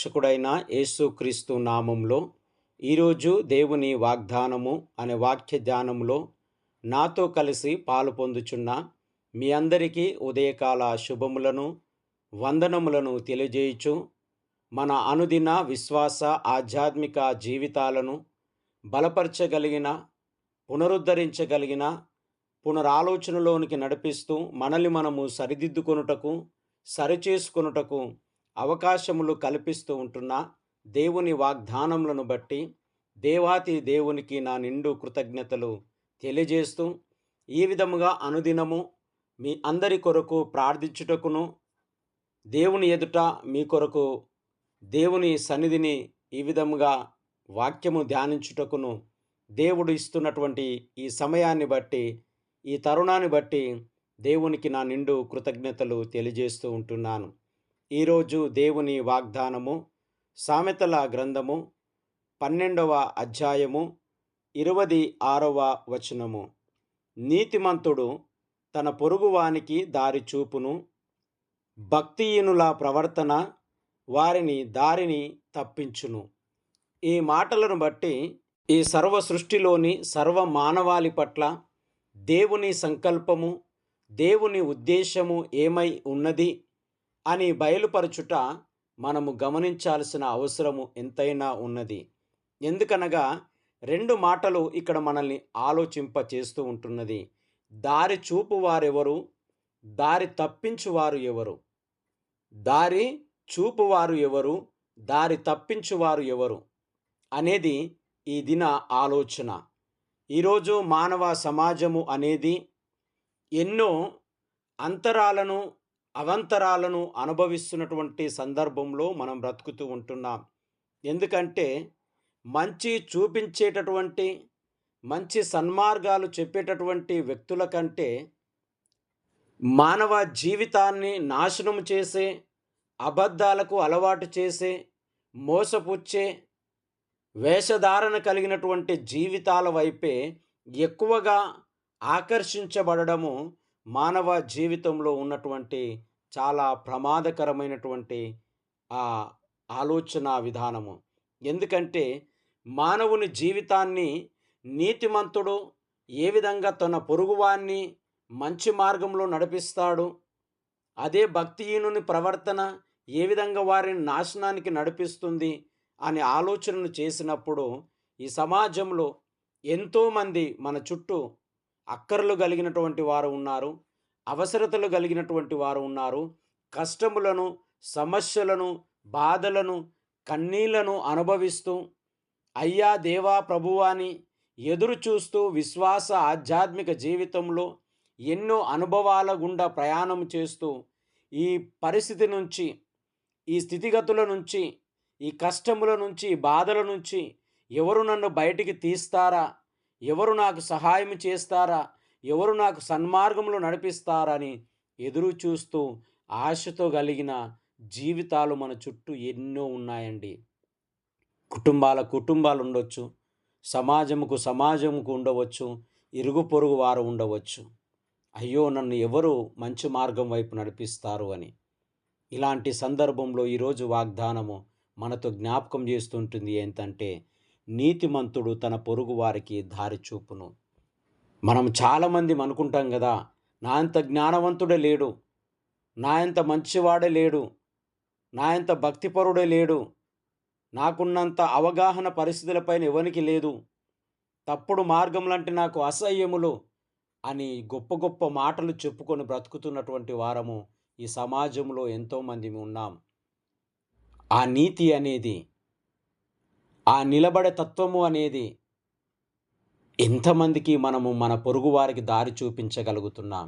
రక్షకుడైన యేసుక్రీస్తు నామంలో ఈరోజు దేవుని వాగ్దానము అనే వాక్య ధ్యానంలో నాతో కలిసి పాలు పొందుచున్న మీ అందరికీ ఉదయకాల శుభములను వందనములను తెలియజేయుచు మన అనుదిన విశ్వాస ఆధ్యాత్మిక జీవితాలను బలపరచగలిగిన పునరుద్ధరించగలిగిన పునరాలోచనలోనికి నడిపిస్తూ మనల్ని మనము సరిదిద్దుకొనుటకు సరిచేసుకొనుటకు అవకాశములు కల్పిస్తూ ఉంటున్న దేవుని వాగ్దానములను బట్టి దేవాతి దేవునికి నా నిండు కృతజ్ఞతలు తెలియజేస్తూ ఈ విధముగా అనుదినము మీ అందరి కొరకు ప్రార్థించుటకును దేవుని ఎదుట మీ కొరకు దేవుని సన్నిధిని ఈ విధముగా వాక్యము ధ్యానించుటకును దేవుడు ఇస్తున్నటువంటి ఈ సమయాన్ని బట్టి ఈ తరుణాన్ని బట్టి దేవునికి నా నిండు కృతజ్ఞతలు తెలియజేస్తూ ఉంటున్నాను. ఈరోజు దేవుని వాగ్దానము సామెతల గ్రంథము పన్నెండవ అధ్యాయము ఇరవది ఆరవ వచనము. నీతిమంతుడు తన పొరుగువానికి దారి చూపును భక్తిహీనుల ప్రవర్తన వారిని దారిని తప్పించును. ఈ మాటలను బట్టి ఈ సర్వ సృష్టిలోని సర్వ మానవాళి పట్ల దేవుని సంకల్పము దేవుని ఉద్దేశము ఏమై ఉన్నది? అని బయలుపరచుట మనము గమనించాల్సిన అవసరము ఎంతైనా ఉన్నది. ఎందుకనగా రెండు మాటలు ఇక్కడ మనల్ని ఆలోచింప చేస్తూ ఉంటున్నది. దారి చూపు వారెవరు దారి తప్పించువారు ఎవరు? దారి చూపువారు ఎవరు? దారి తప్పించువారు ఎవరు? అనేది ఈ దిన ఆలోచన. ఈరోజు మానవ సమాజము అనేది ఎన్నో అంతరాలను అవంతరాలను అనుభవిస్తున్నటువంటి సందర్భంలో మనం బ్రతుకుతూ ఉంటున్నాం. ఎందుకంటే మంచి చూపించేటటువంటి మంచి సన్మార్గాలు చెప్పేటటువంటి వ్యక్తుల కంటే మానవ జీవితాన్ని నాశనం చేసే అబద్ధాలకు అలవాటు చేసే మోసపుచ్చే వేషధారణ కలిగినటువంటి జీవితాల వైపే ఎక్కువగా ఆకర్షించబడము మానవ జీవితంలో ఉన్నటువంటి చాలా ప్రమాదకరమైనటువంటి ఆ ఆలోచన విధానము. ఎందుకంటే మానవుని జీవితాన్ని నీతిమంతుడు ఏ విధంగా తన పొరుగువాన్ని మంచి మార్గంలో నడిపిస్తాడు అదే భక్తిహీనుని ప్రవర్తన ఏ విధంగా వారిని నాశనానికి నడిపిస్తుంది అనే ఆలోచనను చేసినప్పుడు ఈ సమాజంలో ఎంతోమంది మన చుట్టూ అక్కర్లు కలిగినటువంటి వారు ఉన్నారు అవసరతలు కలిగినటువంటి వారు ఉన్నారు కష్టములను సమస్యలను బాధలను కన్నీళ్ళను అనుభవిస్తూ అయ్యా దేవా ప్రభువాని ఎదురు చూస్తూ విశ్వాస ఆధ్యాత్మిక జీవితంలో ఎన్నో అనుభవాల గుండా ప్రయాణం చేస్తూ ఈ పరిస్థితి నుంచి ఈ స్థితిగతుల నుంచి ఈ కష్టముల నుంచి బాధల నుంచి ఎవరు నన్ను బయటికి తీస్తారా? ఎవరు నాకు సహాయం చేస్తారా? ఎవరు నాకు సన్మార్గంలో నడిపిస్తారని ఎదురు చూస్తూ ఆశతో కలిగిన జీవితాలు మన చుట్టూ ఎన్నో ఉన్నాయండి. కుటుంబాల కుటుంబాలు ఉండవచ్చు సమాజముకు సమాజముకు ఉండవచ్చు ఇరుగు పొరుగు వారు ఉండవచ్చు. అయ్యో నన్ను ఎవరు మంచి మార్గం వైపు నడిపిస్తారు అని. ఇలాంటి సందర్భంలో ఈరోజు వాగ్దానము మనతో జ్ఞాపకం చేస్తుంటుంది ఏంటంటే నీతిమంతుడు తన పొరుగు వారికి దారి చూపును. మనం చాలామంది అనుకుంటాం కదా నా అంత జ్ఞానవంతుడే లేడు నా అంత మంచివాడే లేడు నా అంత భక్తిపరుడే లేడు నాకున్నంత అవగాహన పరిస్థితులపైన ఎవరికి లేదు తప్పుడు మార్గంలంటే నాకు అసహ్యములు అని గొప్ప గొప్ప మాటలు చెప్పుకొని బ్రతుకుతున్నటువంటి వారము ఈ సమాజంలో ఎంతోమంది ఉన్నాం. ఆ నీతి అనేది ఆ నిలబడే తత్వము అనేది ఎంతమందికి మనము మన పొరుగువారికి దారి చూపించగలుగుతున్నాం?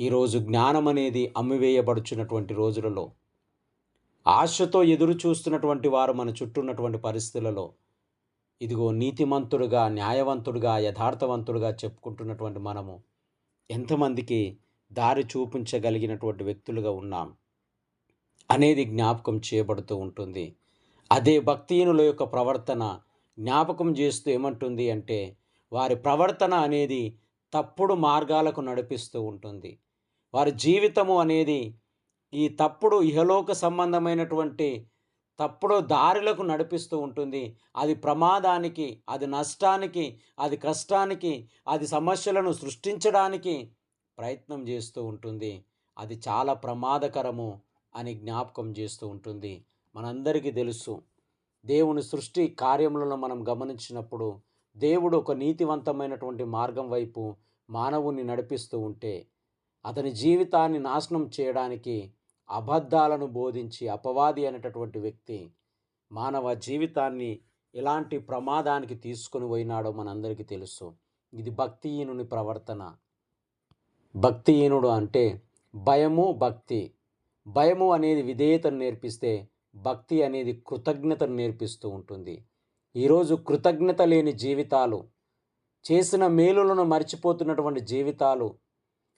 ఈరోజు జ్ఞానం అనేది అమ్మివేయబడుచున్నటువంటి రోజులలో ఆశతో ఎదురు చూస్తున్నటువంటి వారు మన చుట్టూ ఉన్నటువంటి పరిస్థితులలో ఇదిగో నీతిమంతుడుగా న్యాయవంతుడుగా యథార్థవంతుడుగా చెప్పుకుంటున్నటువంటి మనము ఎంతమందికి దారి చూపించగలిగినటువంటి వ్యక్తులుగా ఉన్నాం అనేది జ్ఞాపకం చేయబడుతూ ఉంటుంది. అదే భక్తిహీనుల యొక్క ప్రవర్తన జ్ఞాపకం చేస్తూ ఏమంటుంది అంటే వారి ప్రవర్తన అనేది తప్పుడు మార్గాలకు నడిపిస్తూ ఉంటుంది. వారి జీవితము అనేది ఈ తప్పుడు ఇహలోక సంబంధమైనటువంటి తప్పుడు దారిలకు నడిపిస్తూ ఉంటుంది. అది ప్రమాదానికి అది నష్టానికి అది కష్టానికి అది సమస్యలను సృష్టించడానికి ప్రయత్నం చేస్తూ ఉంటుంది. అది చాలా ప్రమాదకరము అని జ్ఞాపకం చేస్తూ ఉంటుంది. మనందరికీ తెలుసు. దేవుని సృష్టి కార్యములను మనం గమనించినప్పుడు దేవుడు ఒక నీతివంతమైనటువంటి మార్గం వైపు మానవుని నడిపిస్తూ ఉంటే అతని జీవితాన్ని నాశనం చేయడానికి అబద్ధాలను బోధించి అపవాది అనేటటువంటి వ్యక్తి మానవ జీవితాన్ని ఎలాంటి ప్రమాదానికి తీసుకొని పోయినాడో మనందరికీ తెలుసు. ఇది భక్తిహీనుని ప్రవర్తన. భక్తిహీనుడు అంటే భయము భక్తి. భయము అనేది విధేయతను నేర్పిస్తే భక్తి అనేది కృతజ్ఞతను నేర్పిస్తూ ఉంటుంది. ఈరోజు కృతజ్ఞత లేని జీవితాలు చేసిన మేలులను మర్చిపోతున్నటువంటి జీవితాలు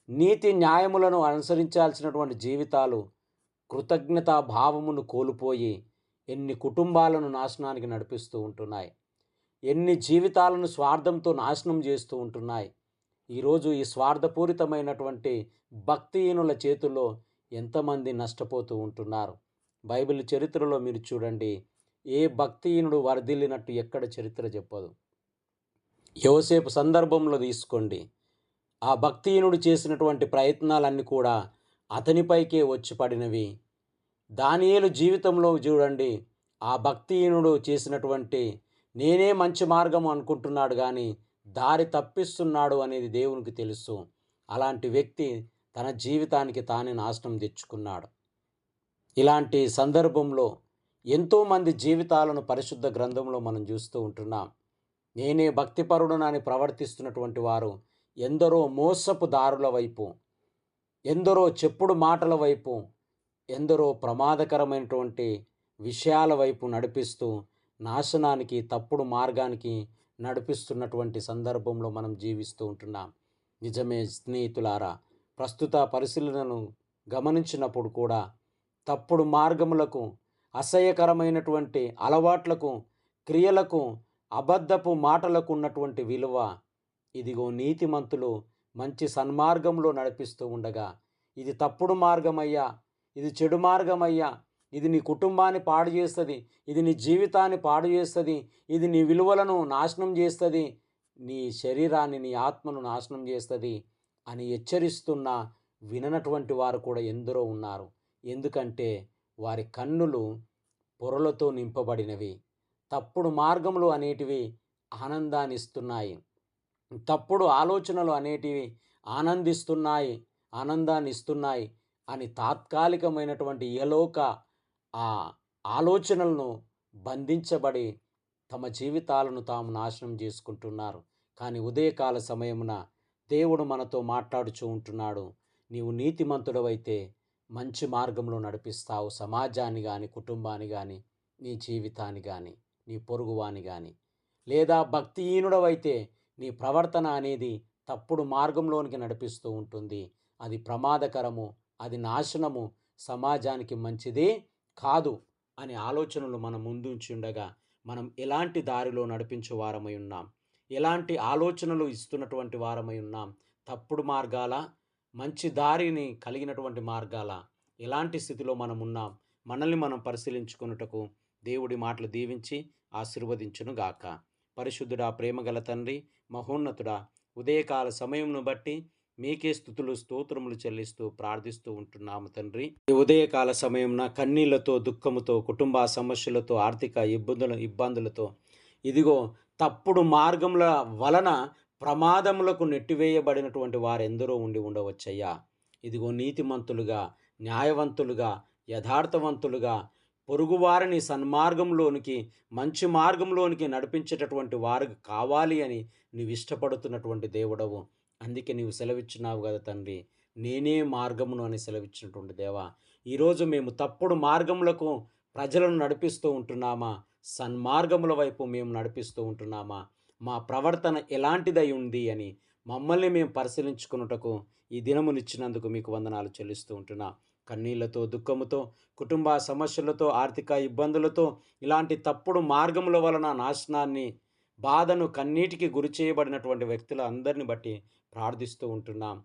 నీతి న్యాయములను అనుసరించాల్సినటువంటి జీవితాలు కృతజ్ఞతా భావమును కోల్పోయి ఎన్ని కుటుంబాలను నాశనానికి నడిపిస్తూ ఉంటున్నాయి. ఎన్ని జీవితాలను స్వార్థంతో నాశనం చేస్తూ ఉంటున్నాయి. ఈరోజు ఈ స్వార్థపూరితమైనటువంటి భక్తిహీనుల చేతుల్లో ఎంతమంది నష్టపోతూ ఉంటున్నారు. బైబిల్ చరిత్రలో మీరు చూడండి ఏ భక్తిహీనుడు వరదిల్లినట్టు ఎక్కడ చరిత్ర చెప్పదు. యోసేపు సందర్భంలో తీసుకోండి ఆ భక్తిహీనుడు చేసినటువంటి ప్రయత్నాలన్నీ కూడా అతనిపైకే వచ్చి పడినవి దానియేలు జీవితంలో చూడండి ఆ భక్తిహీనుడు చేసినటువంటి నేనే మంచి మార్గం అనుకుంటున్నాడు కానీ దారి తప్పిస్తున్నాడు అనేది దేవునికి తెలుసు. అలాంటి వ్యక్తి తన జీవితానికి తానే నాశనం తెచ్చుకున్నాడు. ఇలాంటి సందర్భంలో ఎంతోమంది జీవితాలను పరిశుద్ధ గ్రంథంలో మనం చూస్తూ ఉంటున్నాం. నేనే భక్తిపరుడునని ప్రవర్తిస్తున్నటువంటి వారు ఎందరో మోసపు దారుల వైపు ఎందరో చెప్పుడు మాటల వైపు ఎందరో ప్రమాదకరమైనటువంటి విషయాల వైపు నడిపిస్తూ నాశనానికి తప్పుడు మార్గానికి నడిపిస్తున్నటువంటి సందర్భంలో మనం జీవిస్తూ ఉంటున్నాం. నిజమే స్నేహితులారా ప్రస్తుత పరిశీలనను గమనించినప్పుడు కూడా తప్పుడు మార్గములకు అసహ్యకరమైనటువంటి అలవాట్లకు క్రియలకు అబద్ధపు మాటలకు ఉన్నటువంటి విలువ. ఇదిగో నీతిమంతులు మంచి సన్మార్గంలో నడిపిస్తూ ఉండగా ఇది తప్పుడు మార్గమయ్యా ఇది చెడు మార్గమయ్యా ఇది నీ కుటుంబాన్ని పాడు చేస్తుంది ఇది నీ జీవితాన్ని పాడు చేస్తుంది ఇది నీ విలువలను నాశనం చేస్తుంది నీ శరీరాన్ని నీ ఆత్మను నాశనం చేస్తుంది అని హెచ్చరిస్తున్న విననటువంటి వారు కూడా ఎందరో ఉన్నారు. ఎందుకంటే వారి కన్నులు పొరలతో నింపబడినవి. తప్పుడు మార్గములు అనేటివి ఆనందాన్నిస్తున్నాయి. తప్పుడు ఆలోచనలు అనేటివి ఆనందిస్తున్నాయి ఆనందాన్ని ఇస్తున్నాయి అని తాత్కాలికమైనటువంటి యలోక ఆ ఆలోచనలను బంధించబడి తమ జీవితాలను తాము నాశనం చేసుకుంటున్నారు. కానీ ఉదయకాల సమయమున దేవుడు మనతో మాట్లాడుచూ ఉంటున్నాడు. నీవు నీతిమంతుడవైతే మంచి మార్గంలో నడిపిస్తావు. సమాజాన్ని కానీ కుటుంబాన్ని కానీ నీ జీవితాన్ని కానీ నీ పొరుగువాని కానీ లేదా భక్తిహీనుడవైతే నీ ప్రవర్తన అనేది తప్పుడు మార్గంలోనికి నడిపిస్తూ ఉంటుంది. అది ప్రమాదకరము అది నాశనము సమాజానికి మంచిది కాదు అనే ఆలోచనలు మన ముందుంచి ఉండగా మనం ఎలాంటి దారిలో నడిపించే వారమై ఉన్నాం? ఎలాంటి ఆలోచనలు ఇస్తున్నటువంటి వారమై ఉన్నాం? తప్పుడు మార్గాల? మంచి దారిని కలిగినటువంటి మార్గాల ఎలాంటి స్థితిలో మనం ఉన్నాం మనల్ని మనం పరిశీలించుకున్నటకు దేవుడి మాటలు దీవించి ఆశీర్వదించును గాక. పరిశుద్ధుడా ప్రేమగల తండ్రి మహోన్నతుడా ఉదయకాల సమయంను బట్టి మీకే స్థుతులు స్తోత్రములు చెల్లిస్తూ ప్రార్థిస్తూ ఉంటున్నాము తండ్రి. ఈ ఉదయకాల సమయంన కన్నీళ్ళతో దుఃఖముతో కుటుంబ సమస్యలతో ఆర్థిక ఇబ్బందుల ఇబ్బందులతో ఇదిగో తప్పుడు మార్గముల వలన ప్రమాదములకు నెట్టివేయబడినటువంటి వారెందరో ఉండి ఉండవచ్చయ్యా. ఇదిగో నీతిమంతులుగా న్యాయవంతులుగా యథార్థవంతులుగా పొరుగువారిని సన్మార్గంలోనికి మంచి మార్గంలోనికి నడిపించేటటువంటి వారు కావాలి అని నీవు ఇష్టపడుతున్నటువంటి దేవుడవు. అందుకే నీవు సెలవిచ్చినావు కదా తండ్రి. నేనే మార్గమును అని సెలవిచ్చినటువంటి దేవా. ఈరోజు మేము తప్పుడు మార్గములకు ప్రజలను నడిపిస్తూ ఉంటున్నామా? సన్మార్గముల వైపు మేము నడిపిస్తూ ఉంటున్నామా? మా ప్రవర్తన ఎలాంటిదై ఉంది అని మమ్మల్ని మేము పరిశీలించుకున్నటకు ఈ దినమునిచ్చినందుకు మీకు వందనాలు చెల్లిస్తూ ఉంటున్నా. కన్నీళ్ళతో దుఃఖముతో కుటుంబ సమస్యలతో ఆర్థిక ఇబ్బందులతో ఇలాంటి తప్పుడు మార్గముల వలన నాశనాన్ని బాధను కన్నీటికి గురి చేయబడినటువంటి వ్యక్తుల అందరిని బట్టి ప్రార్థిస్తూ ఉంటున్నాం.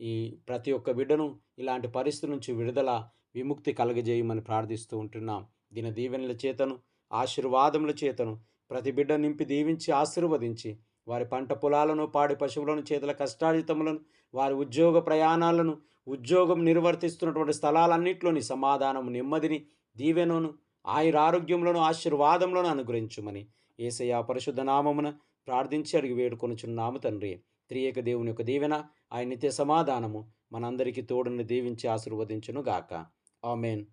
ఈ ప్రతి ఒక్క బిడ్డను ఇలాంటి పరిస్థితి నుంచి విడుదల విముక్తి కలగజేయమని ప్రార్థిస్తూ ఉంటున్నాం. దీన దీవెనల చేతను ఆశీర్వాదముల చేతను ప్రతి బిడ్డ నింపి దీవించి ఆశీర్వదించి వారి పంట పొలాలను పాడి పశువులను చేతుల కష్టాజితములను వారి ఉద్యోగ ప్రయాణాలను ఉద్యోగం నిర్వర్తిస్తున్నటువంటి స్థలాలన్నింటిలోని సమాధానము నెమ్మదిని దీవెనను ఆయుర ఆరోగ్యములను ఆశీర్వాదములను అనుగ్రహించుమని ఏసయ పరిశుద్ధ నామమున ప్రార్థించి అడిగి వేడుకొనుచున్నాము తండ్రి త్రియక దేవుని యొక్క దీవెన ఆయన నిత్య సమాధానము మనందరికీ తోడుని దీవించి ఆశీర్వదించును గాక ఆమెన్.